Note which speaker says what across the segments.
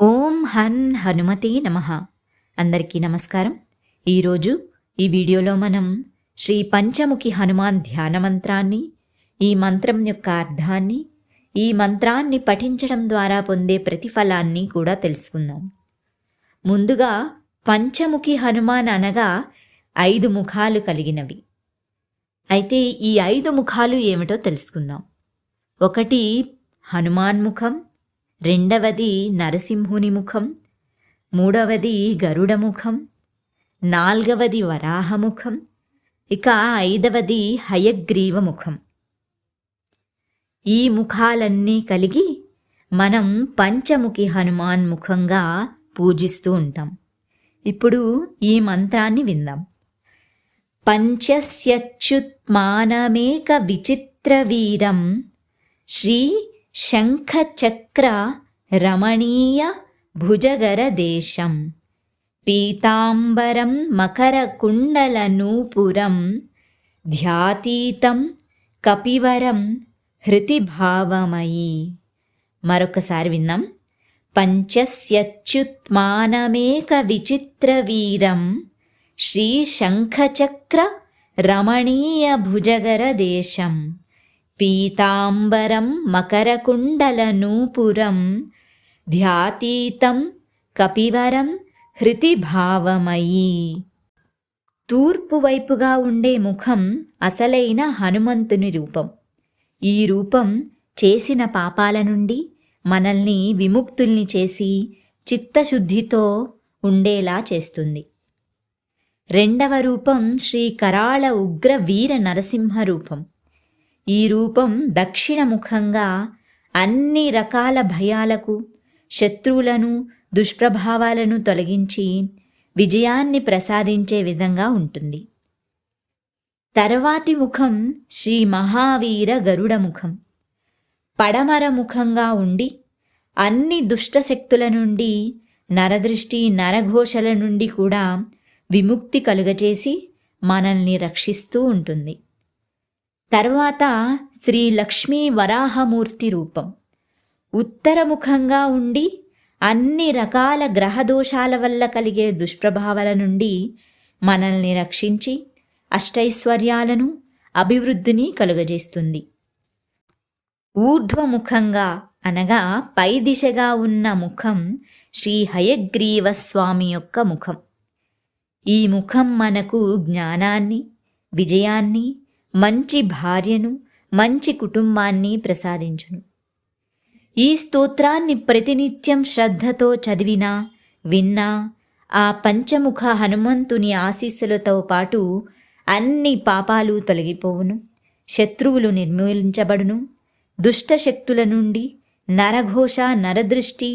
Speaker 1: ఓం హన్ హనుమతే నమ. అందరికీ నమస్కారం. ఈరోజు ఈ వీడియోలో మనం శ్రీ పంచముఖి హనుమాన్ ధ్యాన మంత్రాన్ని ఈ మంత్రం యొక్క అర్థాన్ని ఈ మంత్రాన్ని పఠించడం ద్వారా పొందే ప్రతిఫలాన్ని కూడా తెలుసుకుందాం. ముందుగా పంచముఖి హనుమాన్ అనగా ఐదు ముఖాలు కలిగినవి. అయితే ఈ ఐదు ముఖాలు ఏమిటో తెలుసుకుందాం. ఒకటి హనుమాన్ ముఖం రెండవది నరసింహుని ముఖం మూడవది గరుడముఖం నాల్గవది వరాహముఖం ఇక ఐదవది హయగ్రీవముఖం. ఈ ముఖాలన్నీ కలిగి మనం పంచముఖి హనుమాన్ ముఖంగా పూజిస్తూ ఉంటాం. ఇప్పుడు ఈ మంత్రాన్ని విందాం. పంచస్యచ్యుత్మానమేక విచిత్రవీరం శ్రీ శంఖచక్ర రమణీయ భుజగరదేశం పీతాంబరం మకరకుండలనూపురం ధ్యాతీతం కపివరం హృతిభావమయీ. మరొకసారి విన్నాం. పంచస్యచ్యుత్మానమేక విచిత్రవీరం శ్రీశంఖచక్ర రమణీయ భుజగర దేశం. పీతాంబరం మకరకుండలనూపురం ధ్యాతీతం కపివరం హృతిభావమయీ. తూర్పు వైపుగా ఉండే ముఖం అసలైన హనుమంతుని రూపం. ఈ రూపం చేసిన పాపాల నుండి మనల్ని విముక్తుల్ని చేసి చిత్తశుద్ధితో ఉండేలా చేస్తుంది. రెండవ రూపం శ్రీ కరాళ ఉగ్ర వీర నరసింహ రూపం. ఈ రూపం దక్షిణముఖంగా అన్ని రకాల భయాలకు శత్రువులను దుష్ప్రభావాలను తొలగించి విజయాన్ని ప్రసాదించే విధంగా ఉంటుంది. తర్వాతి ముఖం శ్రీ మహావీర గరుడ ముఖం. పడమర ముఖంగా ఉండి అన్ని దుష్టశక్తుల నుండి నరదృష్టి నరఘోషల నుండి కూడా విముక్తి కలుగచేసి మనల్ని రక్షిస్తూ ఉంటుంది. తర్వాత శ్రీ లక్ష్మీ వరాహమూర్తి రూపం. ఉత్తరముఖంగా ఉండి అన్ని రకాల గ్రహదోషాల వల్ల కలిగే దుష్ప్రభావాల నుండి మనల్ని రక్షించి అష్టైశ్వర్యాలను అభివృద్ధిని కలుగజేస్తుంది. ఊర్ధ్వముఖంగా అనగా పై దిశగా ఉన్న ముఖం శ్రీ హయగ్రీవ స్వామి యొక్క ముఖం. ఈ ముఖం మనకు జ్ఞానాన్ని విజయాన్ని మంచి భార్యను మంచి కుటుంబాన్ని ప్రసాదించును. ఈ స్తోత్రాన్ని ప్రతినిత్యం శ్రద్ధతో చదివినా విన్నా ఆ పంచముఖ హనుమంతుని ఆశీస్సులతో పాటు అన్ని పాపాలు తొలగిపోవును శత్రువులు నిర్మూలించబడును దుష్టశక్తుల నుండి నరఘోష నరదృష్టి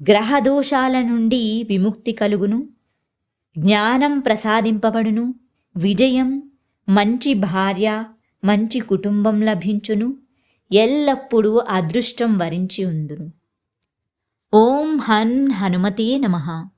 Speaker 1: గ్రహదోషాల నుండి విముక్తి కలుగును జ్ఞానం ప్రసాదింపబడును విజయం మంచి భార్య మంచి కుటుంబం లభించును ఎల్లప్పుడూ అదృష్టం వరించి ఉందును. ఓం హన్ హనుమతే నమః.